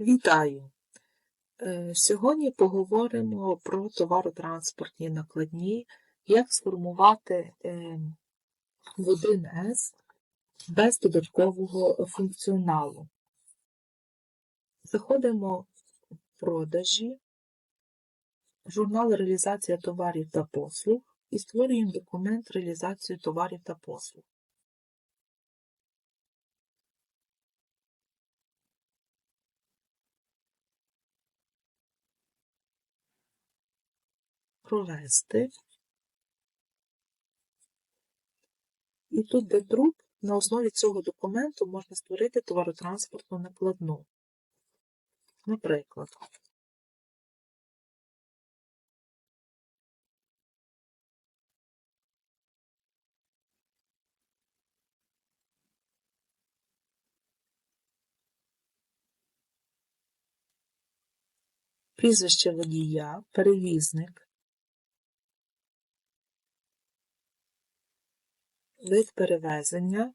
Вітаю! Е, Сьогодні поговоримо про товаротранспортні накладні, як сформувати е, в 1С без додаткового функціоналу. Заходимо в продажі, журнал реалізація товарів та послуг і створюємо документ реалізації товарів та послуг. Провести. І тут, де друк, на основі цього документу можна створити товаротранспортну накладну. Наприклад, прізвище водія, перевізник, вид перевезення,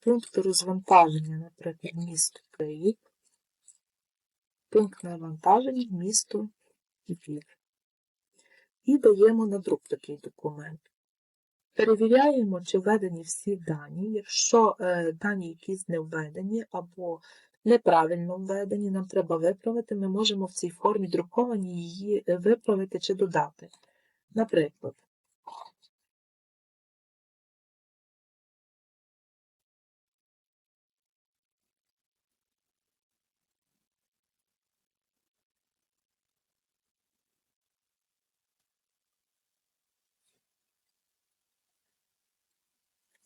пункт розвантаження, наприклад, місто Київ, пункт навантаження місто Львів. І даємо на друк такий документ. Перевіряємо, чи введені всі дані. Якщо е, дані якісь не введені або неправильно введені, нам треба виправити, ми можемо в цій формі друковані її е, виправити чи додати. Наприклад,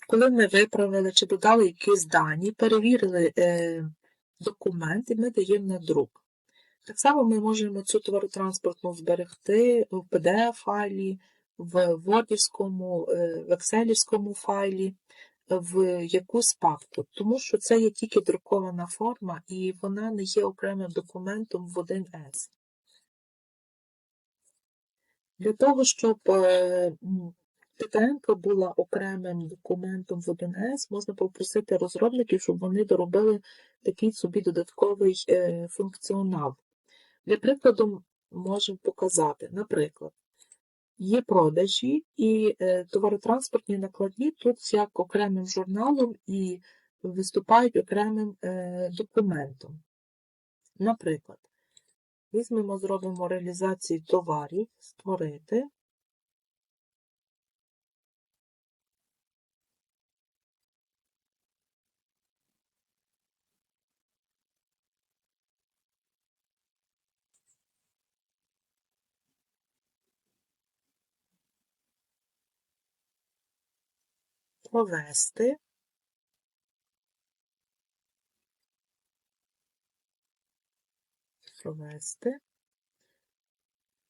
коли ми виправили чи додали якісь дані, перевірили е, документ і ми даємо на друк. Так само ми можемо цю товаротранспортну зберегти в PDF-файлі, в Wordівському, е, в Excelівському файлі, в якусь папку, тому що це є тільки друкована форма і вона не є окремим документом в 1С. Для того, щоб е, була окремим документом в 1С, можна попросити розробників, щоб вони доробили такий собі додатковий е, функціонал. Для прикладу, можемо показати, наприклад, є продажі і е, товаротранспортні накладні тут як окремим журналом і виступають окремим е, документом. Наприклад, візьмемо, зробимо реалізацію товарів, створити. Провести. Провести.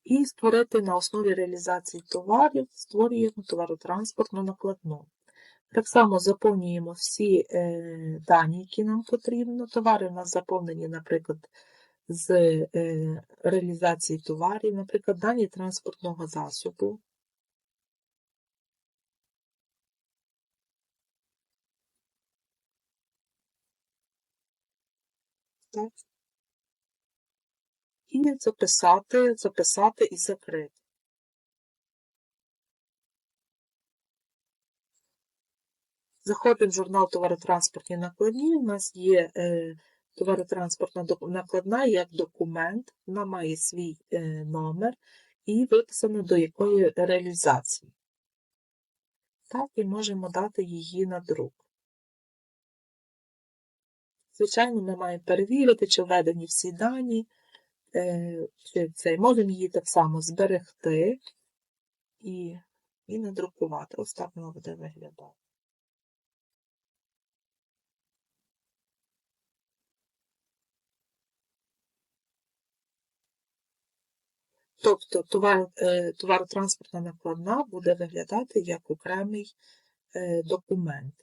І створити на основі реалізації товарів, створюємо товаротранспортну накладну. Так само заповнюємо всі е, дані, які нам потрібно. Товари у нас заповнені, наприклад, з е, реалізації товарів, наприклад, дані транспортного засобу. Так. І записати, записати і закрити. Заходимо в журнал товаротранспортні накладні. У нас є е, товаротранспортна накладна як документ, вона має свій е, номер і виписано до якої реалізації. Так, і можемо дати її на друк. Звичайно, ми маємо перевірити, чи введені всі дані, е, чи цей. Можемо її так само зберегти і і надрукувати. Ось так воно буде виглядати. Тобто товар, е, товаротранспортна накладна буде виглядати як окремий е, документ.